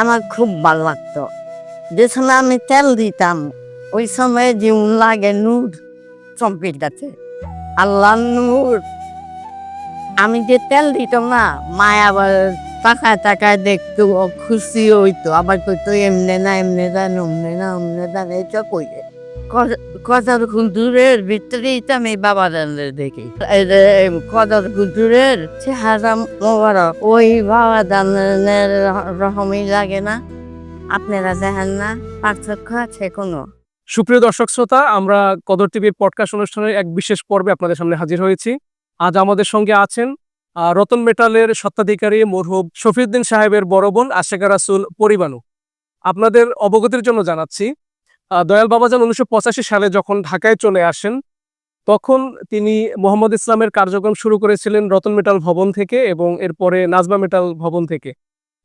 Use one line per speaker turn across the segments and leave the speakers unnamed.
আমার খুব ভালো লাগতো। যে সময় আমি তেল দিতাম, ওই সময় যেমন লাগে নূর চম্পির কাছে আল্লাহ নূর। আমি যে তেল দিতাম না, মায় আবার তাকায় তাকায় দেখতো খুশি হইতো, আবার কইতো, এমনে না এমনে না অমনে না অমনে না এইসব কইলে। কদার কুন্দুরের ভিতরেই তো আমি বাবা দানের দেখি। কদার কুন্দুরের চেহারা মোবারক, ওই বাবা দানের রকমই লাগে না। আপনারা দেখেন না, পার্থক্য আছে কোনো।
সুপ্রিয় দর্শক শ্রোতা, আমরা কদর টিভির পডকাস্ট অনুষ্ঠানের এক বিশেষ পর্বে আপনাদের সামনে হাজির হয়েছি। আজ আমাদের সঙ্গে আছেন রতন মেটালের সত্ত্বাধিকারী মরহুব শফিউদ্দিন সাহেবের বড় বোন আশেকা রাসুল পরিবানু। আপনাদের অবগতির জন্য জানাচ্ছি দয়াল বাবাজান উনিশশো পঁচাশি সালে যখন ঢাকায় চলে আসেন, তখন তিনি মোহাম্মদ ইসলামের কার্যক্রম শুরু করেছিলেন রতন মেটাল ভবন থেকে এবং এরপরে নাজমা মেটাল ভবন থেকে।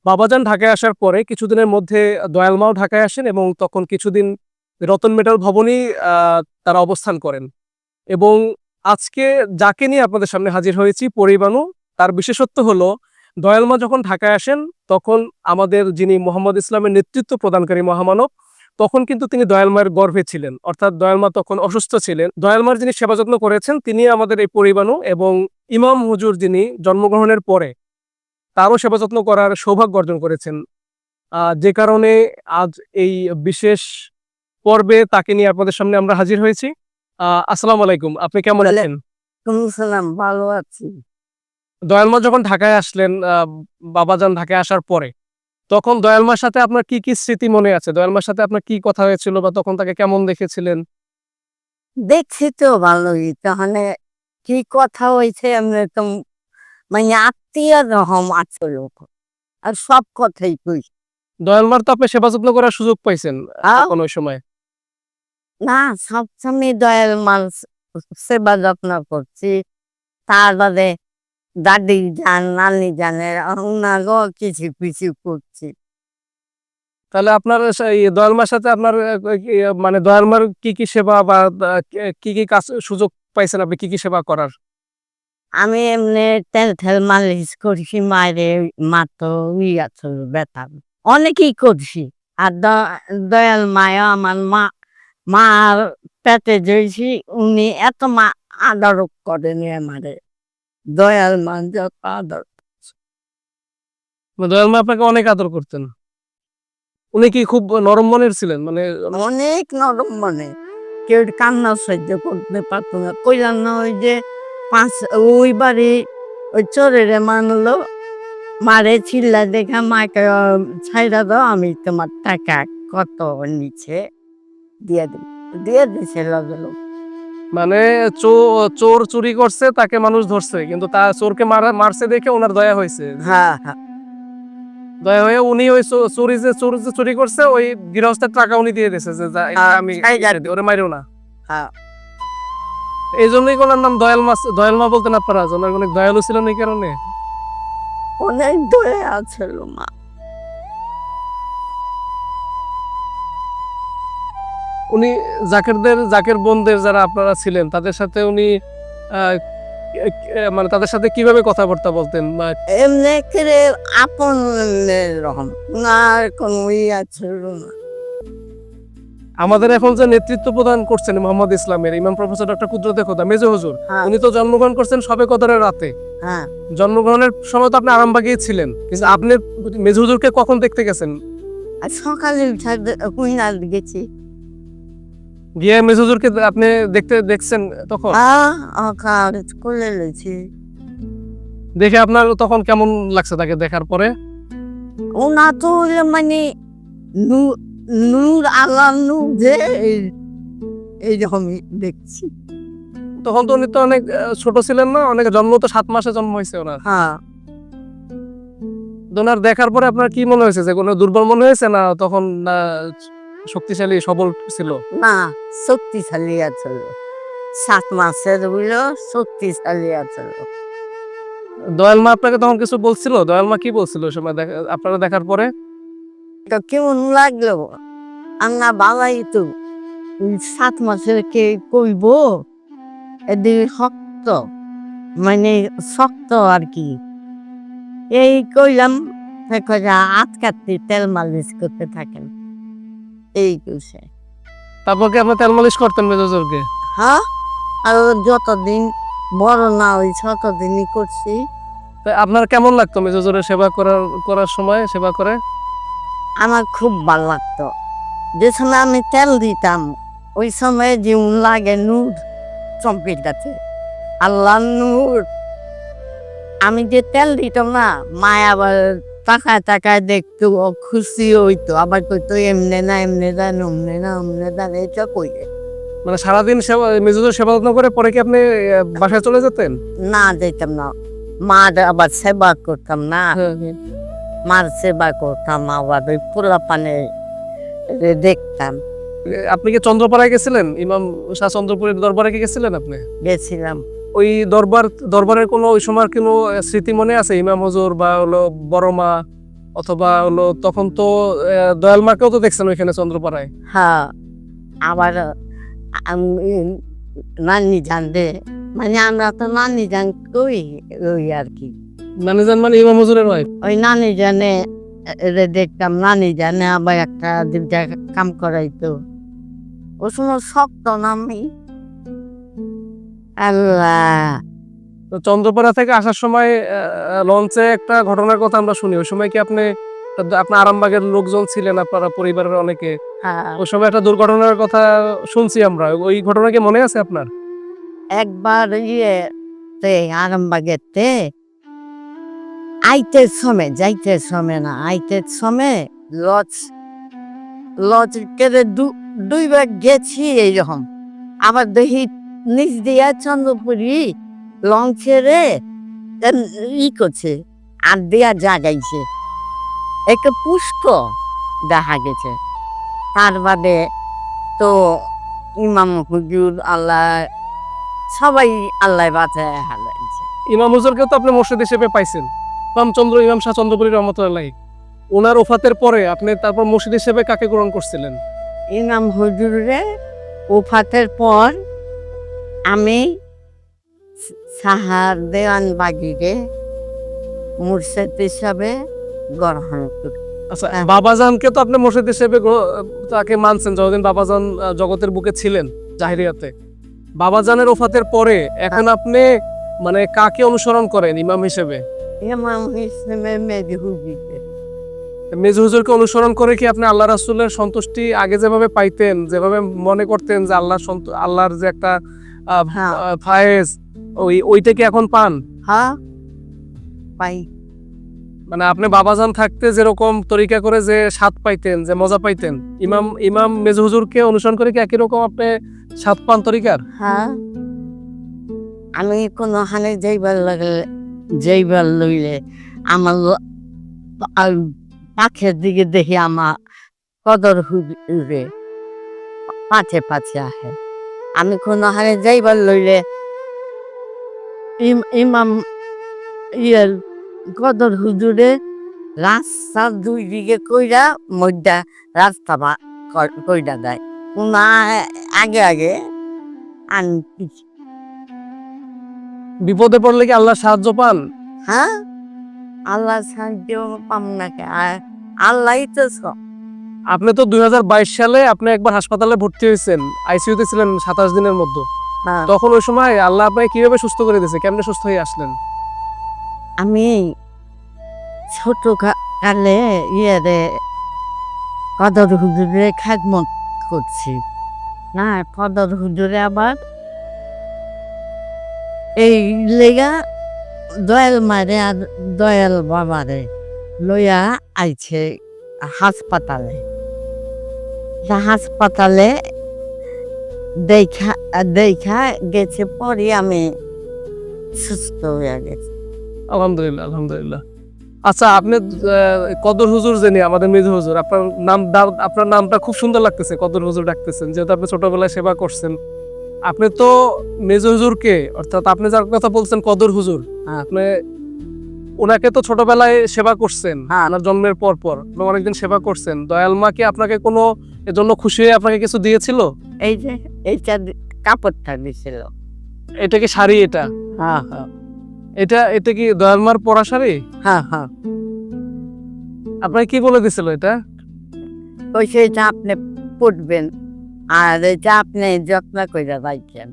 বাবাজান ঢাকায় আসার পরে কিছুদিনের মধ্যে দয়ালমাও ঢাকায় আসেন এবং তখন কিছুদিন রতন মেটাল ভবনেই তারা অবস্থান করেন। এবং আজকে যাকে নিয়ে আপনাদের সামনে হাজির হয়েছি, পরিবানু, তার বিশেষত্ব হলো দয়ালমা যখন ঢাকায় আসেন, তখন আমাদের যিনি মোহাম্মদ ইসলামের নেতৃত্ব প্রদানকারী মহামানব তখন কিন্তু তিনি দয়ালমার গর্ভে ছিলেন। অর্থাৎ দয়ালমা তখন অসুস্থ ছিলেন। দয়ালমার যিনি সেবা যত্ন করেছেন তিনি আমাদের এই পরিবানু এবং ইমাম হুজুর যিনি জন্মগ্রহণের পরে তারও সেবা যত্ন করার সৌভাগ্য অর্জন করেছেন। যে কারণে আজ এই বিশেষ পর্বে তাকে নিয়ে আপনাদের সামনে আমরা হাজির হয়েছি। আহ, আসসালামু আলাইকুম। আপনি কেমন আছেন?
সালাম ভালো আছি।
দয়ালমা যখন ঢাকায় আসলেন আহ, বাবাজান ঢাকায় আসার পরে তখন দয়ালমার সাথে আপনার কি কি স্মৃতি মনে আছে? দয়ালমার সাথে আপনার কি কথা হয়েছিল বা তখন তাকে কেমন দেখেছিলেন?
দেখছি তো ভালোই তাহলে কি কথা হয়েছে তো মানে আত্মীয় রকম আর সব কথাই কই।
দয়ালমার তো আপনি সেবা যত্ন করার সুযোগ পাইছেন ওই সময়।
না সবসময় দয়াল মানুষ সেবা যত্ন করছি তার বাদে দাদি যান নানি জানের ওনারও কিছু কিছু করছি।
তাহলে আপনার দয়ালমার সাথে আপনার মানে দয়ালমার কি কি সেবা বা কি কি কাজ সুযোগ পাইছেন আপনি? কি কি সেবা করার?
আমি এমনি তেল ঠেল মালিশ করছি মায়ের মাতো ইয়া ছিল ব্যথা। অনেকেই করছি। আর দয়াল মায়া আমার মা মার পেটে জইছি উনি এত মা আদর করেনি আমারে। দয়াল মা যত আদর
দয়ালমা আপনাকে অনেক আদর করতেন। উনি কি খুব নরম মনের ছিলেন? মানে
অনেক নরম মানে। কেউ কান্না সহ্য করতে পারতো না। কইলাম না ওই যে পাঁচ ওই বাড়ি ওই চোরেরে মানলো। মারে চিল্লা দেখা মাকে ছাইরা দাও আমি তোমার টাকা কত নিচে দিয়ে দিই। দিয়ে দিছে লগে।
মানে চোর চুরি করছে তাকে মানুষ ধরছে কিন্তু তা চোরকে মারা মারছে দেখে ওনার দয়া হয়েছে।
হ্যাঁ হ্যাঁ।
দয়া হয়ে উনি ওই চুরি যে চোর যে চুরি করছে ওই গৃহস্থের টাকা উনি দিয়ে দিয়েছে যে
হ্যাঁ,
আমি ওরে মারিও না।
হ্যাঁ।
এই জন্যই ওনার নাম দয়াল মাস দয়াল মা বলতেন আপনারা ওনার অনেক দয়ালু ছিলেন এই কারণে?
অনেক দয়া আছে মা।
উনি জাকেরদের জাকের বোনদের যারা আপনারা ছিলেন তাদের সাথে উনি মানে তাদের সাথে কীভাবে কথাবার্তা বলতেন?
এমনি করে আপন রকম না কোনো ইয়া ছিল না।
আমাদের এখন যে নেতৃত্ব প্রদান করছেন মোহাম্মদ ইসলামের ইমাম প্রফেসর ডক্টর কুদরতে খোদা মেজো হুজুর
হ্যাঁ।
উনি তো জন্মগ্রহণ করছেন সবে কদরের রাতে।
হ্যাঁ।
জন্মগ্রহণের সময় তো আপনি আরামবাগেই ছিলেন কিন্তু আপনি মেজো হুজুরকে কখন দেখতে গেছেন?
সকালে গেছি।
গিয়ে মেজো হুজুরকে আপনি দেখতে দেখছেন তখন?
আহ লেছি
দেখে আপনার তখন কেমন লাগছে তাকে দেখার পরে?
ওনা তো মানে নূর আল্লাহ নূর যে এই- এইরকমই দেখছি।
তখন তো উনি তো অনেক ছোট ছিলেন না অনেক জন্ম তো সাত মাসে জন্ম হয়েছে ওনার।
হ্যাঁ।
ওনার দেখার পরে আপনার কি মনে হয়েছে? যে কোনো দুর্বল মনে হয়েছে না তখন না শক্তিশালী সবল ছিল?
না শক্তিশালী আছে সাত মাসের হইল শক্তিশালী আছে
দয়াল মা আপনাকে তখন কিছু বলছিল? দয়াল মা কি বলছিল সময় আপনারা দেখার পরে?
তো কেমন লাগল? আন্না বাবাই তো সাত মাসের কে কইব? এদিকে শক্ত মানে শক্ত আর কি। এই কইলাম হাতে করে আটকাতে তেল মালিশ করতে থাকেন। এই কুসে
তারপর কি আপনি তেল মালিশ করতেন মেজো
হ্যাঁ আর যতদিন বড় না হয়েছে ততদিনই করছি।
তো আপনার কেমন লাগতো মেজো সেবা করার করার সময় সেবা করে?
আমার খুব ভালো লাগতো। যে সময় আমি তেল দিতাম ওই সময় যেমন লাগে নূর চম্পিটাতে। আল্লাহ নূর। আমি যে তেল দিতাম না মায় তাকায় তাকায় দেখতো খুশি হইতো। আবার কইতো এমনে না এমনে দেন অমনে না অমনে দেন এটা কইলে?
মানে সারাদিন সেবা মেজো হুজুর সেবা যত্ন করে পরে কি আপনি বাসায় চলে যেতেন?
না দিতাম না। মা আবার সেবা করতাম না। মার সেবা করতাম আবার ওই পোলা পানে দেখতাম।
আপনি কি চন্দ্রপাড়ায় গেছিলেন? ইমাম শাহ চন্দ্রপুরের দরবারে গেছিলেন আপনি?
গেছিলাম।
ওই দরবার দরবারের কোনো ওই সময়ের কোনো স্মৃতি মনে আছে? ইমাম হুজুর বা হলো বড় মা অথবা হলো তখন তো দয়াল মাকেও তো দেখছেন ওইখানে চন্দ্রপাড়ায়?
হ্যাঁ আবার আমি নানি জান দে মানে আমরা তো নানি জান কই ওই আর কি।
নানি জান মানে ইমাম হুজুরের ওয়াইফ
ওই নানি জানে এদের দেখতাম নানি জানে আবার একটা দুইটা কাম করাইতো। ও সময় শক্ত না আমি? আল্লাহ।
তো চন্দ্রপাড়া থেকে আসার সময় লঞ্চে একটা ঘটনার কথা আমরা শুনি। ওই সময় কি আপনি আপনার আরামবাগের লোকজন ছিলেন আপনারা পরিবারের অনেকে?
হ্যাঁ।
ওই সময় একটা দুর্ঘটনার কথা শুনছি আমরা। ওই ঘটনা কি মনে আছে আপনার?
একবার ইয়ে তে আরামবাগেতে আইতের সময় যাইতে সময় না আইতের সময় লজ লজ কেটে দুইবার গেছি এইরকম। আবার দেখি নিচ দিয়া চন্দ্রপুরি লঞ্চেরে ই করছে আর দিয়া জাগাইছে। একটা পুষ্প দেখা গেছে। তার বাদে তো ইমাম হুজুর আল্লাহ সবাই আল্লাহ বাঁচায় হালাইছে
ইমাম হুজুরকেও তো আপনি মসজিদ হিসেবে পাইছেন। ইমাম চন্দ্র ইমাম শাহ চন্দ্রপুরী রহমতুল্লাহ। ওনার ওফাতের পরে আপনি তারপর মসজিদ হিসেবে কাকে গ্রহণ করছিলেন?
ইমাম হুজুরে ওফাতের পর আমি সাহার দেওয়ান বাগিরে মুর্শেদ হিসাবে গ্রহণ করি
আচ্ছা
হ্যাঁ।
বাবাজানকে তো আপনি মসজিদ হিসেবে তাকে মানছেন যতদিন বাবাজান জগতের বুকে ছিলেন জাহিরিয়াতে বাবাজানের ওফাতের পরে এখন আপনি মানে কাকে অনুসরণ করেন ইমাম হিসেবে
ইমাম হিসেবে মেদি হুজিকে
মেজু হুজুরকে অনুসরণ করে কি আপনি আল্লাহ রাসুলের সন্তুষ্টি আগে যেভাবে পাইতেন যেভাবে মনে করতেন যে আল্লাহ আল্লাহর যে একটা
হ্যাঁ।
ফায়েজ ওই ওইটা কি এখন পান?
হ্যাঁ। পাই।
মানে আপনি বাবাজান থাকতে যেরকম তরিকা করে যে স্বাদ পাইতেন যে মজা পাইতেন ইমাম ইমাম মেজু হুজুরকে অনুসরণ করে কি একই রকম আপনি স্বাদ পান তরিকার?
হ্যাঁ। আমি কোনো হানে যাইবার লাগলে যাইবার লইলে আমার পাখের দিকে দেখি আমার কদর হুজুরে পাছে পাছে আহে। আমি কোনো হানে যাইবার লইলে ইম- ইমাম ইয়ের কদর হুজুরে রাস্তা দুই দিকে কইরা মধ্যা রাস্তা কইরা দেয়। না আগে আগে আমি
বিপদে পড়লে কি আল্লাহ সাহায্য পান?
হ্যাঁ? আল্লাহ সাহায্য পাম না কে? আর আল্লাহই তো সব।
আপনি তো দুই হাজার বাইশ সালে আপনি একবার হাসপাতালে ভর্তি হয়েছেন আইসিইউতে ছিলেন সাতাশ দিনের মধ্যে।
হ্যাঁ।
তখন ওই সময় আল্লাহ আপনাকে কীভাবে সুস্থ করে দিয়েছে? কেমনে সুস্থ হয়ে আসলেন?
আমি ছোট কালে ইয়ে কদর হুজুরে খাদমত করছি। না কদর হুজুরে আবার এই লেগা দয়াল মারে আর দয়াল বাবারে লইয়া আইছে হাসপাতালে। হাসপাতালে দেখা দেখা গেছে পরে আমি সুস্থ হয়ে গেছি।
আলহামদুলিল্লাহ আলহামদুলিল্লাহ। আচ্ছা আপনি কদর হুজুর জেনে আমাদের মেজু হুজুর, আপনার নাম আপনার নামটা খুব সুন্দর লাগতেছে, কদর হুজুর ডাকতেছেন, যেহেতু আপনি ছোটবেলায় সেবা করছেন। আপনি তো মেজু হুজুরকে, অর্থাৎ আপনি যার কথা বলছেন কদর হুজুর। আপনি ওনাকে তো ছোটবেলায় সেবা করছেন।
হ্যাঁ।
আপনার জন্মের পর পর। এবং অনেকদিন সেবা করছেন। দয়াল মা কি আপনাকে কোনো এর জন্য খুশি হয়ে আপনাকে কিছু দিয়েছিল?
এই যে এইটা কাপড়টা দিছিল।
এটা কি শাড়ি এটা?
হ্যাঁ হ্যাঁ।
এটা এটা কি দয়াল মার পরা শাড়ি?
হ্যাঁ হ্যাঁ।
আপনাকে কি বলে দিছিল এটা?
ওই সেটা আপনি পড়বেন আর এই এটা আপনি যত্ন করে রাখবেন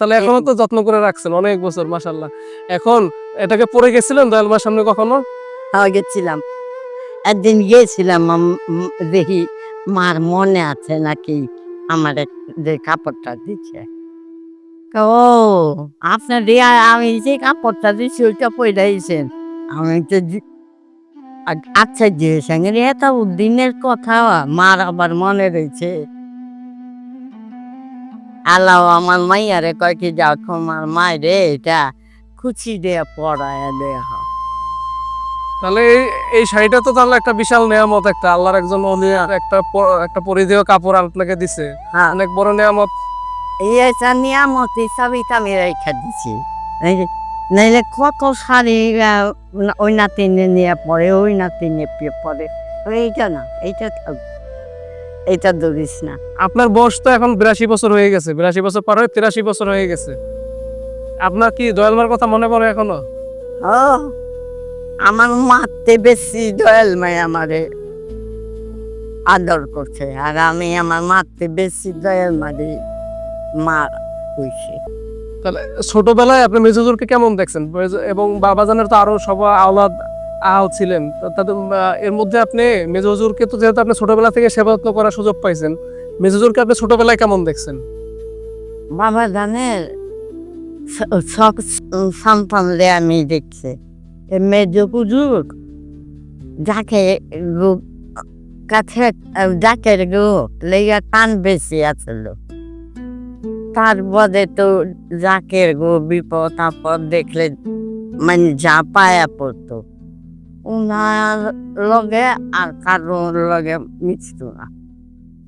তাহলে এখনও তো যত্ন করে রাখছেন অনেক বছর মাসাল্লাহ এখন এটাকে পড়ে গেছিলেন দয়াল মার সামনে কখনো?
হ্যাঁ গেছিলাম। একদিন গিয়েছিলাম দেখি মার মনে আছে নাকি আমার যে কাপড়টা দিচ্ছে। ও, আপনার দিয়া আমি যে কাপড়টা দিচ্ছি ওইটা পয়দাইছেন আমি তো আচ্ছা যে সঙ্গে এত দিনের কথা, মার আবার মনে রয়েছে। আল্লাহ আমার মাইয়ারে কয় কি যাও তোমার মায়েরে এটা খুচি দিয়ে পড়ায় দেয়া। হয়
তাহলে এই- শাড়িটা তো তাহলে একটা বিশাল নেয়ামত একটা। আল্লাহর একজন একটা একটা পরিধেয় কাপড় আপনাকে দিছে।
হ্যাঁ।
অনেক বড় নেয়ামত।
এই একটা নিয়ামত হিসাবে আমি রেখে দিছি। নাইলে- কত শাড়ি ওই নাতিনে নিয়ে পড়ে ওই নাতিনে নিয়ে পড়ে এইটা না এইটা এইটা ধরিস না।
আপনার বয়স তো এখন বিরাশি বছর হয়ে গেছে। বিরাশি বছর পার হয়ে তিরাশি বছর হয়ে গেছে। আপনার কি দয়াল মার কথা মনে পড়ে এখনও?
ও আমার মারতে বেশি দয়াল মাই আমারে আদর করছে আর আমি আমার মারতে বেশি দয়াল মারি মার কইছে।
তাহলে ছোটবেলায় আপনি মেজুজুরকে কেমন দেখছেন? এবং বাবাজানের তো আরও সবাই আওলাদ আহ ছিলেন। তাদের এর মধ্যে আপনি মেজুজুরকে তো যেহেতু আপনি ছোটবেলা থেকে সেবা যত্ন করার সুযোগ পাইছেন মেজুজুরকে আপনি ছোটবেলায় কেমন দেখছেন?
বাবা জানের সব সন্তানরে আমি দেখছি এ মেজ পুজুর যাকে গো- কাছে যাকে গো লেগা টান বেশি আছিল তার বদে তো জাকের গো বিপদ আপদ দেখলে মানে যা পায়া পড়তো উনার লগে আর কারোর লগে মিশত না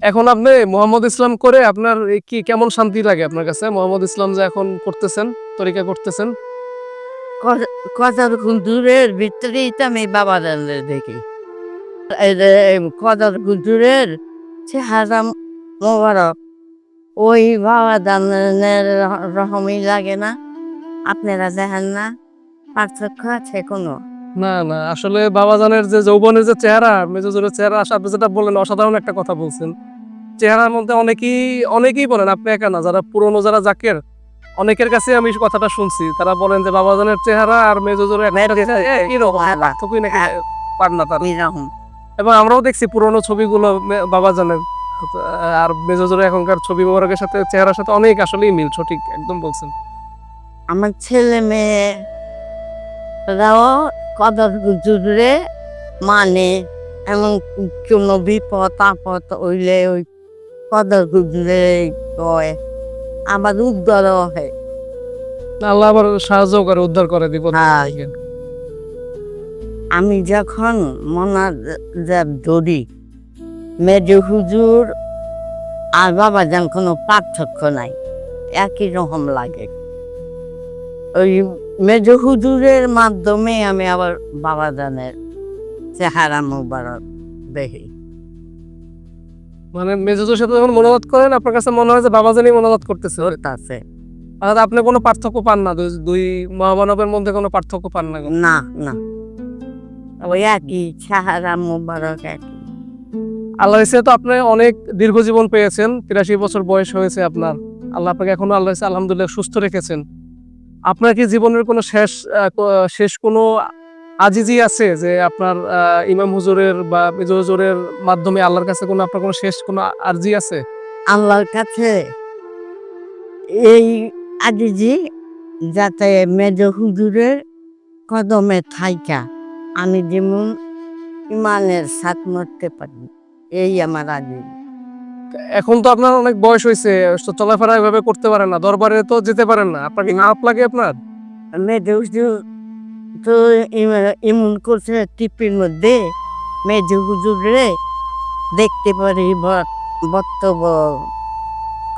এখন আপনি মোহাম্মদ ইসলাম করে আপনার কি কেমন শান্তি লাগে আপনার কাছে? মোহাম্মদ ইসলাম যে এখন করতেছেন, তরিকা করতেছেন?
কদর কুন্দুরের ভিতরেই আমি বাবা দানের দেখি। কদর কুন্দুরের চেহারা মোবারক, ওই বাবা দানের রকমই লাগে না। আপনারা দেখেন না, পার্থক্য আছে কোনো?
না না আসলে বাবা বাবাজানের যে যৌবনের যে চেহারা মেজুজুরের চেহারা আপনি যেটা বললেন অসাধারণ একটা কথা বলছেন। চেহারার মধ্যে অনেকেই অনেকেই বলেন আপনি একা না যারা পুরনো যারা জাকের অনেকের কাছে আমি কথাটা শুনছি। তারা বলেন যে বাবা বাবাজানের চেহারা আর মেজুজুরের তার। এবং আমরাও দেখছি পুরনো ছবিগুলো মে- বাবাজানের। আর মেজুজুরের এখনকার ছবি মোবারকের সাথে চেহারার সাথে অনেক আসলেই মিল সঠিক একদম বলছেন।
আমার ছেলে মেয়ে কদর গুজুরে মানে এমন কোনো বিপদ আপদ হইলে ওই কদর গুজুরে কয় আবার উদ্ধার হয়।
আল্লাহ আবার সাহায্য করে উদ্ধার করে দিব
হ্যাঁ। আমি যখন মনা যা ধরি মেজ হুজুর আর বাবা যান কোনো পার্থক্য নাই একই রকম লাগে। ওই মেজ হুজুরের মাধ্যমে আমি আবার বাবা জানের চেহারা মুবারক দেখি।
মানে মেজুজুর সাথে যখন মনোবাদ করেন আপনার কাছে মনে হয় যে বাবাজানই মনোবাদ করতেছে?
আছে।
অর্থাৎ আপনি কোনো পার্থক্য পান না? দুই- মহামানবের মধ্যে কোনো পার্থক্য পান না?
না না। ওই একই চেহারা মুবারক একই।
আল্লাহ তো আপনি অনেক দীর্ঘ জীবন পেয়েছেন তিরাশি বছর বয়স হয়েছে আপনার। আল্লাহ আপনাকে এখনও আল্লাহ আলহামদুলিল্লাহ সুস্থ রেখেছেন। আপনার কি জীবনের কোনো শেষ শেষ কোনো আজিজি আছে যে আপনার ইমাম হুজুরের বা মেজু হুজুরের মাধ্যমে আল্লাহর কাছে কোনো আপনার কোনো শেষ কোনো আরজি আছে?
আল্লাহর কাছে এই আজিজি যাতে মেজ হুজুরের কদমে থাইকা, আমি যেমন ইমানের সাথ মরতে পারি, এই আমার আজি
এখন তো আপনার অনেক বয়স হয়েছে তো চলাফেরা এভাবে করতে পারেন না দরবারে তো যেতে পারেন না। আপনার কি নাপ লাগে আপনার?
তো ইমন করছে টিপির মধ্যে মেজ হুজুরে দেখতে পারি ব- বক্তব্য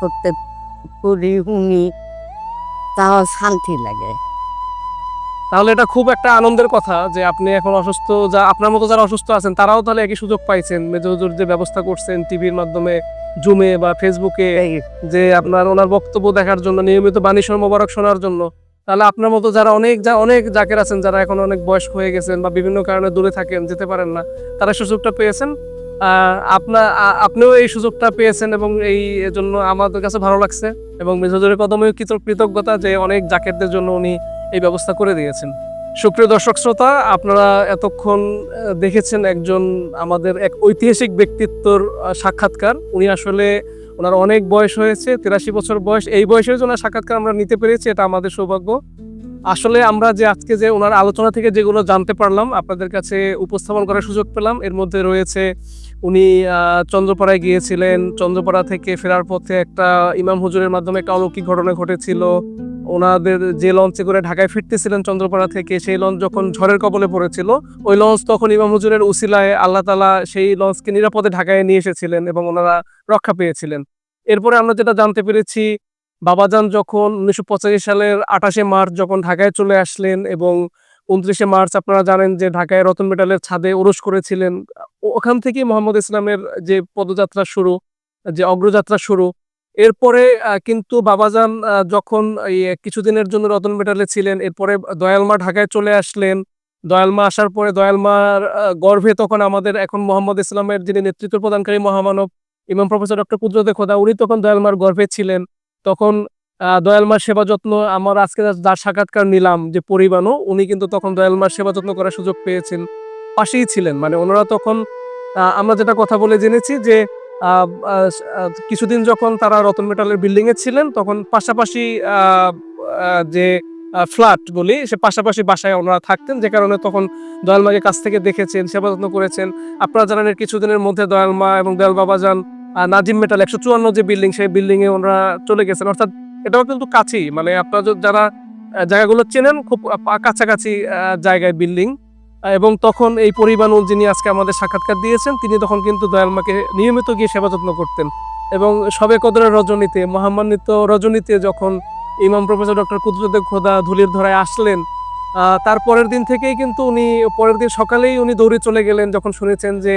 করতে করি শুনি তাও শান্তি লাগে।
তাহলে এটা খুব একটা আনন্দের কথা যে আপনি এখন অসুস্থ যা আপনার মতো যারা অসুস্থ আছেন তারাও তাহলে একই সুযোগ পাইছেন। মেজর হুজুর যে ব্যবস্থা করছেন টিভির মাধ্যমে জুমে বা ফেসবুকে যে আপনার ওনার বক্তব্য দেখার জন্য নিয়মিত বাণী মোবারক শোনার জন্য। তাহলে আপনার মতো যারা অনেক যা অনেক জাকের আছেন যারা এখন অনেক বয়স্ক হয়ে গেছেন বা বিভিন্ন কারণে দূরে থাকেন যেতে পারেন না তারা সুযোগটা পেয়েছেন। আপনার আপনিও এই সুযোগটা পেয়েছেন এবং এই জন্য আমাদের কাছে ভালো লাগছে। এবং মেজজুরের কদমে কৃত- কৃতজ্ঞতা যে অনেক জাকেরদের জন্য উনি এই ব্যবস্থা করে দিয়েছেন। সুপ্রিয় দর্শক শ্রোতা, আপনারা এতক্ষণ দেখেছেন একজন আমাদের এক ঐতিহাসিক ব্যক্তিত্বর সাক্ষাৎকার। উনি আসলে ওনার অনেক বয়স হয়েছে, তিরাশি বছর বয়স। এই বয়সের জন্য সাক্ষাৎকার আমরা নিতে পেরেছি, এটা আমাদের সৌভাগ্য। আসলে আমরা যে আজকে যে ওনার আলোচনা থেকে যেগুলো জানতে পারলাম, আপনাদের কাছে উপস্থাপন করার সুযোগ পেলাম। এর মধ্যে রয়েছে, উনি চন্দ্রপাড়ায় গিয়েছিলেন। চন্দ্রপাড়া থেকে ফেরার পথে একটা ইমাম হুজুরের মাধ্যমে একটা অলৌকিক ঘটনা ঘটেছিল। ওনাদের যে লঞ্চে করে ঢাকায় ফিরতেছিলেন চন্দ্রপাড়া থেকে, সেই লঞ্চ যখন ঝড়ের কবলে পড়েছিল, ওই লঞ্চ তখন ইমাম হুজুরের উসিলায় আল্লাহ তালা সেই লঞ্চকে নিরাপদে ঢাকায় নিয়ে এসেছিলেন এবং ওনারা রক্ষা পেয়েছিলেন। এরপরে আমরা যেটা জানতে পেরেছি, বাবাজান যখন উনিশশো পঁচাশি সালের আঠাশে মার্চ যখন ঢাকায় চলে আসলেন এবং উনত্রিশে মার্চ আপনারা জানেন যে ঢাকায় রতন মেটালের ছাদে ওরস করেছিলেন, ওখান থেকেই মোহাম্মদ ইসলামের যে পদযাত্রা শুরু, যে অগ্রযাত্রা শুরু এরপরে কিন্তু বাবাজান যখন কিছুদিনের জন্য রতন মেটালে ছিলেন, এরপরে দয়ালমা ঢাকায় চলে আসলেন। দয়ালমা আসার পরে দয়ালমার গর্ভে তখন আমাদের এখন মোহাম্মদ ইসলামের যিনি নেতৃত্ব প্রদানকারী মহামানব, ইমাম প্রফেসর ডক্টর কুদরতে খোদা, উনি তখন দয়ালমার গর্ভে ছিলেন। তখন দয়ালমার সেবা যত্ন আমার আজকে যার সাক্ষাৎকার নিলাম যে পরিবাণও, উনি কিন্তু তখন দয়ালমার সেবা যত্ন করার সুযোগ পেয়েছেন। পাশেই ছিলেন মানে ওনারা তখন আমরা যেটা কথা বলে জেনেছি যে কিছুদিন যখন তারা রতন মেটালের বিল্ডিংয়ে ছিলেন, তখন পাশাপাশি যে ফ্ল্যাট বলি সে পাশাপাশি বাসায় ওনারা থাকতেন, যে কারণে তখন দয়ালমাকে কাছ থেকে দেখেছেন, সেবা যত্ন করেছেন। আপনারা জানেন কিছুদিনের মধ্যে দয়ালমা এবং দয়াল বাবা যান নাজিম মেটাল একশো চুয়ান্ন যে বিল্ডিং সেই বিল্ডিংয়ে ওনারা চলে গেছেন। অর্থাৎ এটাও কিন্তু কাছেই। মানে আপনারা যারা জায়গাগুলো চেনেন, খুব কাছাকাছি জায়গায় বিল্ডিং এবং তখন এই পরিবানুল যিনি আজকে আমাদের সাক্ষাৎকার দিয়েছেন, তিনি তখন কিন্তু দয়ালমাকে নিয়মিত গিয়ে সেবা যত্ন করতেন। এবং সবে কদরের রজনীতে, মহামান্বিত রজনীতে যখন ইমাম প্রফেসর ডক্টর কুদরতে খোদা ধুলির ধরায় আসলেন তার পরের দিন থেকেই কিন্তু উনি, পরের দিন সকালেই উনি দৌড়ে চলে গেলেন যখন শুনেছেন যে,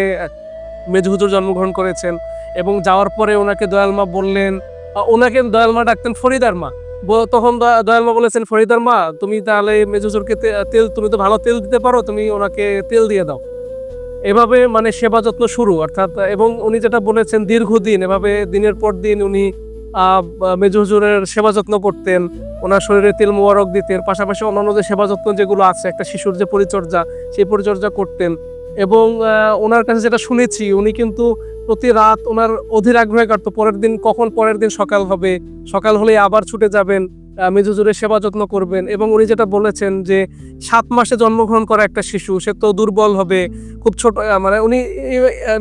মেজু হুজুর জন্মগ্রহণ করেছেন এবং যাওয়ার পরে ওনাকে দয়ালমা বললেন ওনাকে দয়ালমা ডাকতেন ফরিদার মা। তখন দয়া- দয়ালমা বলেছেন ফরিদার মা তুমি তাহলে মেজু হুজুরকে তেল, তুমি তো ভালো তেল দিতে পারো, তুমি ওনাকে তেল দিয়ে দাও। এভাবে মানে সেবা যত্ন শুরু, অর্থাৎ, এবং উনি যেটা বলেছেন, দীর্ঘদিন, এভাবে দিনের পর দিন উনি মেজু সেবা যত্ন করতেন, ওনার শরীরে তেল মোবারক দিতেন, পাশাপাশি অন্যান্য যে সেবা যত্ন যেগুলো আছে, একটা শিশুর যে পরিচর্যা, সেই পরিচর্যা করতেন, এবং ওনার কাছে যেটা শুনেছি, উনি কিন্তু প্রতি রাত ওনার অধীর আগ্রহে কাটতো, পরের দিন কখন পরের দিন সকাল হবে? সকাল হলে আবার ছুটে যাবেন মেজুজুরের সেবা যত্ন করবেন এবং উনি যেটা বলেছেন যে সাত মাসে জন্মগ্রহণ করা একটা শিশু, সে তো দুর্বল হবে, খুব ছোট মানে উনি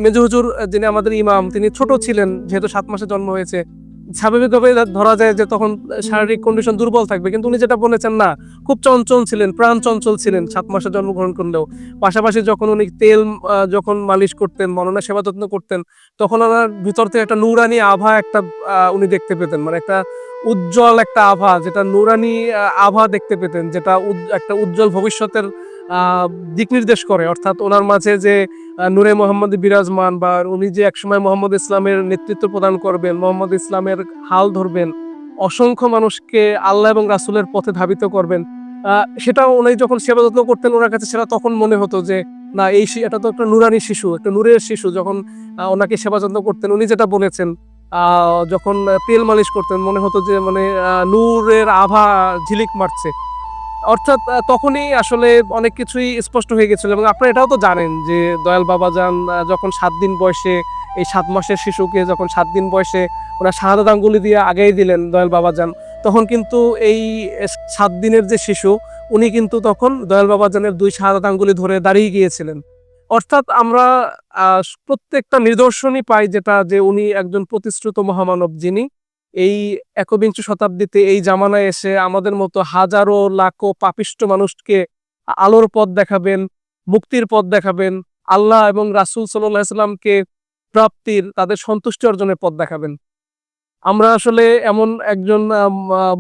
মেজু হুজুর যিনি আমাদের ইমাম, তিনি ছোট ছিলেন, যেহেতু সাত মাসে জন্ম হয়েছে। স্বাভাবিকভাবে ধরা যায় যে তখন শারীরিক কন্ডিশন দুর্বল থাকবে। কিন্তু উনি যেটা বলেছেন, না, খুব চঞ্চল ছিলেন, প্রাণ চঞ্চল ছিলেন, সাত মাসে জন্মগ্রহণ করলেও। পাশাপাশি যখন উনি তেল যখন মালিশ করতেন মননা সেবা যত্ন করতেন, তখন ওনার ভিতর থেকে একটা নুরানি আভা একটা উনি দেখতে পেতেন। মানে একটা উজ্জ্বল একটা আভা, যেটা নুরানি আভা দেখতে পেতেন, যেটা একটা উজ্জ্বল ভবিষ্যতের দিক নির্দেশ করে। অর্থাৎ ওনার মাঝে যে নূরে মোহাম্মদ বিরাজমান বা উনি যে একসময় মোহাম্মদ ইসলামের নেতৃত্ব প্রদান করবেন, মোহাম্মদ ইসলামের হাল ধরবেন, অসংখ্য মানুষকে আল্লাহ এবং রাসূলের পথে ধাবিত করবেন সেটাও উনি যখন সেবা যত্ন করতেন ওনার কাছে সেটা তখন মনে হতো যে, না, এই এটা তো একটা নুরানি শিশু, একটা নূরের শিশু যখন ওনাকে সেবা যত্ন করতেন, উনি যেটা বলেছেন যখন তেল মালিশ করতেন, মনে হতো যে মানে নূরের আভা ঝিলিক মারছে। অর্থাৎ তখনই আসলে অনেক কিছুই স্পষ্ট হয়ে গেছিল এবং আপনারা এটাও তো জানেন যে দয়াল বাবাজান আহ, যখন সাত দিন বয়সে এই সাত মাসের শিশুকে যখন সাত দিন বয়সে ওনার শাহাদাত আঙ্গুলি দিয়ে আগেই দিলেন দয়াল বাবাজান তখন কিন্তু এই সাত দিনের যে শিশু উনি কিন্তু তখন দয়াল বাবাজানের দুই শাহাদাত আঙ্গুলি ধরে দাঁড়িয়ে গিয়েছিলেন। অর্থাৎ আমরা প্রত্যেকটা নিদর্শনই পাই যেটা যে উনি একজন প্রতিশ্রুত মহামানব যিনি। এই একবিংশ শতাব্দীতে এই জামানায় এসে আমাদের মতো হাজারো লাখো পাপিষ্ট মানুষকে আলোর পথ দেখাবেন, মুক্তির পথ দেখাবেন, আল্লাহ এবং রাসূল সাল্লাল্লাহু সাল্লামকে প্রাপ্তির, তাদের সন্তুষ্টি অর্জনের পথ দেখাবেন। আমরা আসলে এমন একজন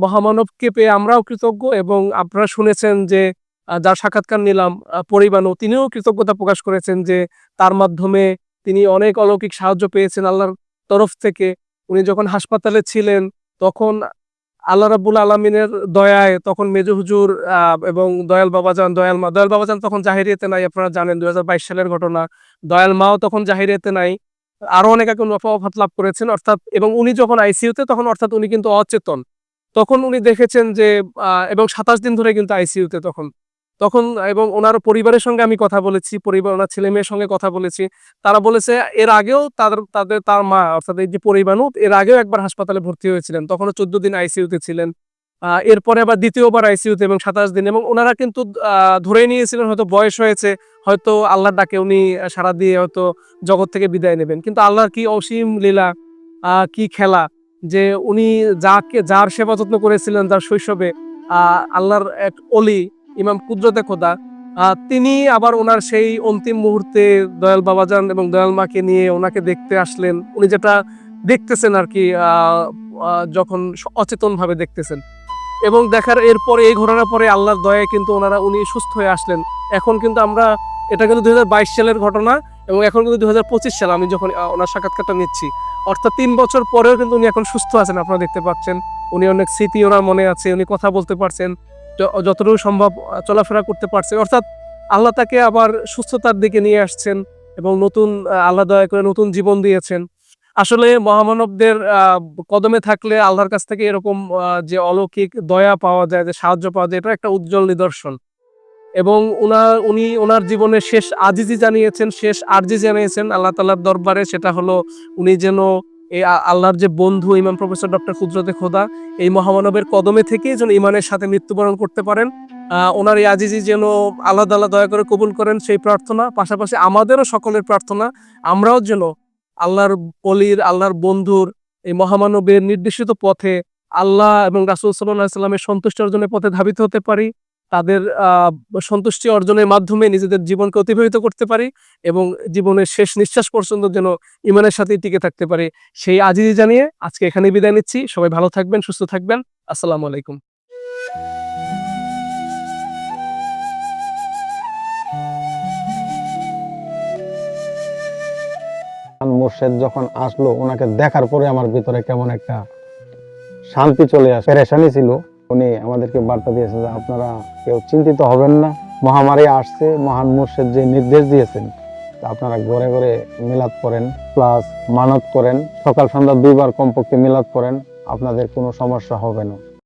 মহামানবকে পেয়ে আমরাও কৃতজ্ঞ এবং আপনারা শুনেছেন যে যার সাক্ষাৎকার নিলাম পরিবাণু তিনিও কৃতজ্ঞতা প্রকাশ করেছেন যে, তার মাধ্যমে তিনি অনেক অলৌকিক সাহায্য পেয়েছেন আল্লাহর তরফ থেকে। উনি যখন হাসপাতালে ছিলেন, তখন আল্লাহ রাব্বুল আলমিনের দয়ায় তখন মেজু হুজুর এবং দয়াল বাবাজান, দয়াল মা, দয়াল বাবাজান তখন জাহিরিয়াতে নাই, আপনারা জানেন দুই হাজার বাইশ সালের ঘটনা। দয়াল মাও তখন জাহিরিয়াতে নাই। আরও অনেক এখন ওফাত লাভ করেছেন, অর্থাৎ, এবং উনি যখন আইসিইউতে তখন অর্থাৎ উনি কিন্তু অচেতন। তখন উনি দেখেছেন যে এবং সাতাশ দিন ধরে কিন্তু আইসিইউতে তখন। তখন এবং ওনার পরিবারের সঙ্গে আমি কথা বলেছি, পরিবার, ওনার ছেলে মেয়ের সঙ্গে কথা বলেছি। তারা বলেছে, এর আগেও তাদের তাদের, তার মা, অর্থাৎ এই যে পরিবানু এর আগেও একবার হাসপাতালে ভর্তি হয়েছিলেন। তখনও চোদ্দ দিন আইসিইউতে ছিলেন। এরপরে আবার দ্বিতীয়বার আইসিইউতে এবং সাতাশ দিন এবং ওনারা কিন্তু ধরে নিয়েছিলেন হয়তো বয়স হয়েছে, হয়তো আল্লাহর ডাকে উনি সারা দিয়ে হয়তো জগৎ থেকে বিদায় নেবেন। কিন্তু আল্লাহর কি অসীম লীলা কি খেলা যে উনি যাকে, যার সেবা যত্ন করেছিলেন তার শৈশবে আল্লাহর এক অলি ইমাম কুদরতে খোদা। তিনি আবার ওনার সেই অন্তিম মুহূর্তে দয়াল বাবাজান এবং দয়াল মাকে নিয়ে ওনাকে দেখতে আসলেন। উনি যেটা দেখতেছেন আর কি যখন অচেতন ভাবে দেখতেছেন। এবং দেখার এরপরে, এই ঘটনার পরে আল্লাহর দয়ায় কিন্তু ওনারা, উনি সুস্থ হয়ে আসলেন। এখন কিন্তু আমরা, এটা কিন্তু দুই হাজার বাইশ সালের ঘটনা এবং এখন কিন্তু দুই সাল, আমি যখন ওনার সাক্ষাৎকারটা নিচ্ছি। অর্থাৎ তিন বছর পরেও কিন্তু উনি এখন সুস্থ আছেন, আপনারা দেখতে পাচ্ছেন। উনি অনেক স্মৃতি ওনার মনে আছে, উনি কথা বলতে পারছেন। যতটুকু সম্ভব চলাফেরা করতে পারছেন অর্থাৎ আল্লাহ তাকে আবার সুস্থতার দিকে নিয়ে আসছেন এবং নতুন আল্লাহ দয়া করে নতুন জীবন দিয়েছেন। আসলে মহামানবদের কদমে থাকলে আল্লাহর কাছ থেকে এরকম যে অলৌকিক দয়া পাওয়া যায়, যে সাহায্য পাওয়া যায়, এটা একটা উজ্জ্বল নিদর্শন। এবং উনার উনি ওনার জীবনের শেষ আজিজি জানিয়েছেন, শেষ আর্জি জানিয়েছেন আল্লাহ তালার দরবারে। সেটা হলো, উনি যেন এই আল্লাহর যে বন্ধু, ইমাম প্রফেসর ডক্টর কুদরতে খোদা, এই মহামানবের কদমে থেকেই যেন ইমানের সাথে মৃত্যুবরণ করতে পারেন। ওনার এই আজিজি যেন আল্লাহ তাল্লাহ দয়া করে কবুল করেন সেই প্রার্থনা। পাশাপাশি আমাদেরও সকলের প্রার্থনা, আমরাও যেন আল্লাহর অলির আল্লাহর বন্ধুর এই মহামানবের নির্দেশিত পথে আল্লাহ এবং রাসুল সাল্লাহ সাল্লামের সন্তুষ্টি অর্জনের পথে ধাবিত হতে পারি। তাদের সন্তুষ্টি অর্জনের মাধ্যমে নিজেদের জীবনকে অতিবাহিত করতে পারি এবং জীবনের শেষ নিঃশ্বাস পর্যন্ত যেন ইমানের সাথে টিকে থাকতে পারি। সেই আজিজি জানিয়ে আজকে এখানে বিদায় নিচ্ছি। সবাই ভালো থাকবেন, সুস্থ থাকবেন। আসসালামু আলাইকুম।
মোর্শেদ যখন আসলো, ওনাকে দেখার পরে আমার ভিতরে কেমন একটা শান্তি চলে আসে। পেরেশানি ছিল। উনি আমাদেরকে বার্তা দিয়েছেন যে আপনারা কেউ চিন্তিত হবেন না। মহামারী আসছে, মহান মুর্শেদ যে নির্দেশ দিয়েছেন আপনারা ঘরে ঘরে মিলাদ করেন প্লাস মানত করেন। সকাল সন্ধ্যা দুইবার কমপক্ষে মিলাদ করেন, আপনাদের কোনো সমস্যা হবে না।